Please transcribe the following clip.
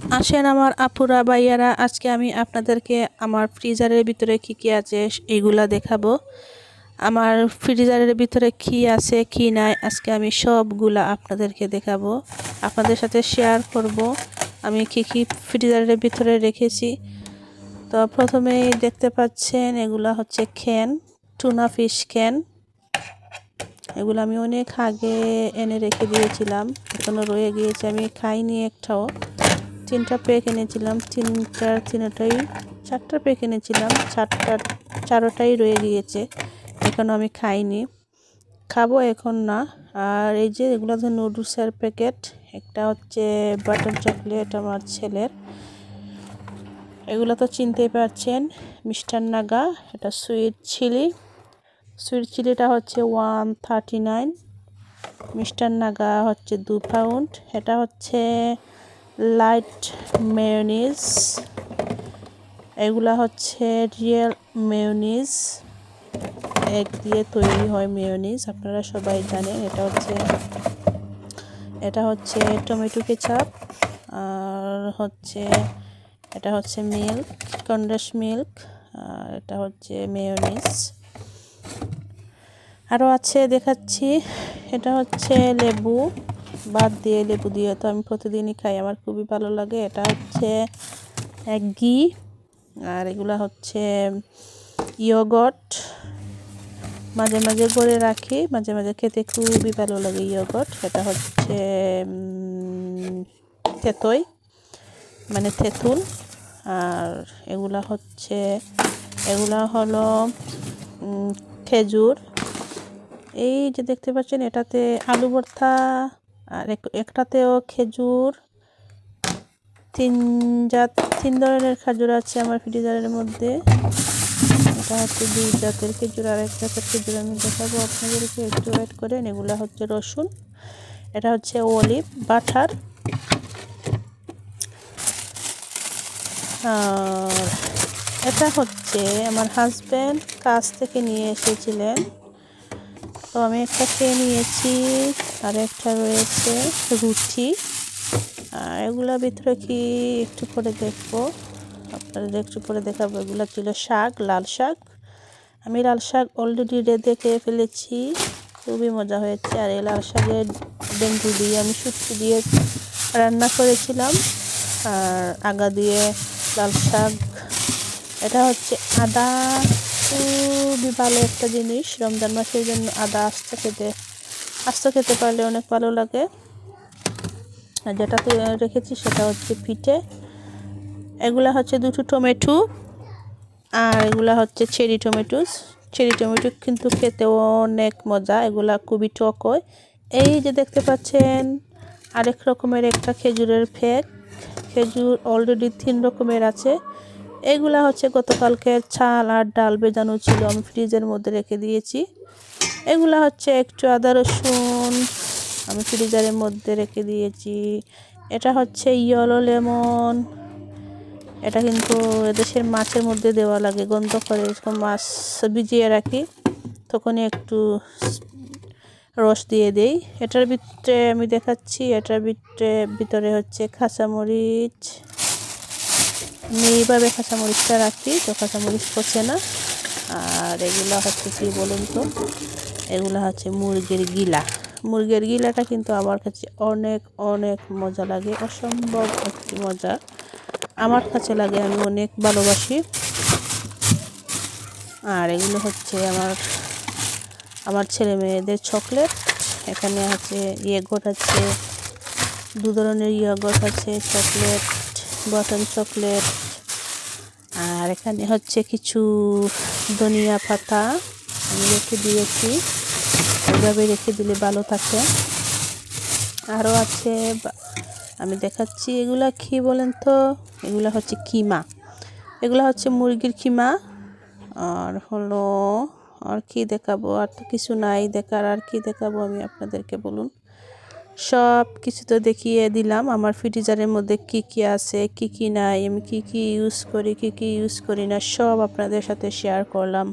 আসেন আমার আপুরা, ভাইয়ারা, আজকে আমি আপনাদেরকে আমার ফ্রিজারের ভিতরে কি কি আছে এইগুলা দেখাবো। আমার ফ্রিজারের ভিতরে কি আছে, কি নাই, আজকে আমি সবগুলা আপনাদেরকে দেখাবো। আপনাদের সাথে শেয়ার করব আমি কি কি ফ্রিজারের ভিতরে রেখেছি। তো প্রথমেই দেখতে পাচ্ছেন এগুলা হচ্ছে ক্যান টুনা ফিশ ক্যান এগুলো আমি অনেক আগে এনে রেখে দিয়েছিলাম এখনও রয়ে গিয়েছে, আমি খাইনি একটাও। তিনটা পেক এনেছিলাম, তিনটা, তিনটাই, চারটা পেক এনেছিলাম, চারটা, চারোটাই রয়ে গিয়েছে এখনও আমি খাইনি। খাব এখন না, আর এই যে এগুলো হচ্ছে নুডলসের প্যাকেট একটা হচ্ছে বাটার চকলেট আমার ছেলের। এগুলো তো চিনতেই পারছেন মিস্টার নাগা, এটা সুইট চিলি সুইট চিলিটা হচ্ছে one thirty nine mister Naga হচ্ছে দু পাউন্ড এটা হচ্ছে লাইট মেয়নিজ। এগুলা হচ্ছে রিয়েল মেয়নিজ। এক দিয়ে তৈরি হয় মেয়নিজ, আপনারা সবাই জানেন। এটা হচ্ছে এটা হচ্ছে টমেটো কেচাপ, আর হচ্ছে, এটা হচ্ছে মিল্ক কন্ডেন্স মিল্ক, আর এটা হচ্ছে মেয়নিজ। আরও আছে দেখাচ্ছি, এটা হচ্ছে লেবু। বাদ দিয়ে লেবু দিয়ে তো আমি প্রতিদিনই খাই। আমার খুবই ভালো লাগে। এটা হচ্ছে এক ঘি আর এগুলো হচ্ছে ইয়োগট। মাঝে মাঝে করে রাখি। মাঝে মাঝে খেতে খুবই ভালো লাগে ইয়োগট। এটা হচ্ছে তেতই মানে তেঁতুল আর এগুলা হচ্ছে, এগুলা হলো খেজুর। এই যে দেখতে পাচ্ছেন, এটাতে আলু ভর্তা আর একটাতেও খেজুর, তিন জাত, তিন ধরনের খেজুর আছে আমার ফ্রিজারের মধ্যে। এটা হচ্ছে দুই জাতের খেজুর আর এক জাতের খেজুর আমি দেখাবো আপনাদেরকে, একটু ওয়েট করেন, এগুলো হচ্ছে রসুন, এটা হচ্ছে অলিভ বাটার। আর এটা হচ্ছে আমার হাজব্যান্ড কাজ থেকে নিয়ে এসেছিলেন। তো আমি একটা খেয়ে নিয়েছি, আর একটা রয়েছে রুটি। আর এগুলোর ভিতরে কি একটু পরে দেখব? আপনাদের একটু পরে দেখাবো, এগুলো ছিল শাক, লাল শাক? আমি লাল শাক অলরেডি রেঁধে খেয়ে ফেলেছি, খুবই মজা হয়েছে। আর এই লাল শাকের ডেঙ্গু দিয়ে আমি সুটকি দিয়ে রান্না করেছিলাম। আর আগা দিয়ে লাল শাক, এটা হচ্ছে আদা খুবই ভালো একটা জিনিস। রমজান মাসের জন্য আদা আস্তে খেতে আস্তে খেতে পারলে অনেক ভালো লাগে। আর যেটা রেখেছি সেটা হচ্ছে পিঠে। এগুলা হচ্ছে দুটো টমেটো আর এগুলা হচ্ছে চেরি টমেটোস চেরি টমেটো কিন্তু খেতেও অনেক মজা, এগুলা খুবই টক হয় এই যে দেখতে পাচ্ছেন, আরেক রকমের একটা খেজুরের ফেক। খেজুর অলরেডি তিন রকমের আছে। এগুলা হচ্ছে গতকালকে চাল আর ডাল বেজানো ছিল, আমি ফ্রিজের মধ্যে রেখে দিয়েছি। এগুলা হচ্ছে একটু আদা, রসুন আমি ফ্রিজারের মধ্যে রেখে দিয়েছি। এটা হচ্ছে ইয়েলো লেমন। এটা কিন্তু এদেশের মাছের মধ্যে দেওয়া লাগে, গন্ধ করে এরকম মাছ ভিজিয়ে রাখি, তখনই একটু রস দিয়ে দেই। এটার ভিতরে আমি দেখাচ্ছি, এটার ভিতরে ভিতরে হচ্ছে কাঁচামরিচ আমি এইভাবে কাঁচামরিচটা রাখি তো কাঁচামরিচ পচে না। আর এগুলো হচ্ছে কি বলুন তো? এগুলো হচ্ছে মুরগির গিলা। মুরগির গিলাটা কিন্তু আমার কাছে অনেক অনেক মজা লাগে, অসম্ভব একটি মজা। আমার কাছে লাগে, আমি অনেক ভালোবাসি। আর এগুলো হচ্ছে আমার আমার ছেলে মেয়েদের চকলেট। এখানে আছে ইয়েগট আছে, দু ধরনের ইয়েগট আছে, চকলেট। বটন চকলেট আর এখানে হচ্ছে কিছু ধনিয়া পাতা আমি রেখে দিয়েছি। এভাবে রেখে দিলে ভালো থাকে। আরও আছে আমি দেখাচ্ছি এগুলা কি বলেন তো? এগুলা হচ্ছে কিমা। এগুলা হচ্ছে মুরগির কিমা। আর হলো আর কি দেখাবো? আর তো কিছু নাই দেখার। আর কি দেখাবো আমি আপনাদেরকে বলুন। সব কিছু তো দেখিয়ে দিলাম। আমার ফ্রিজারের মধ্যে কি কি আছে, কি কি নাই, আমি কি কি ইউজ করি, কি কি ইউজ করি না, সব আপনাদের সাথে শেয়ার করলাম।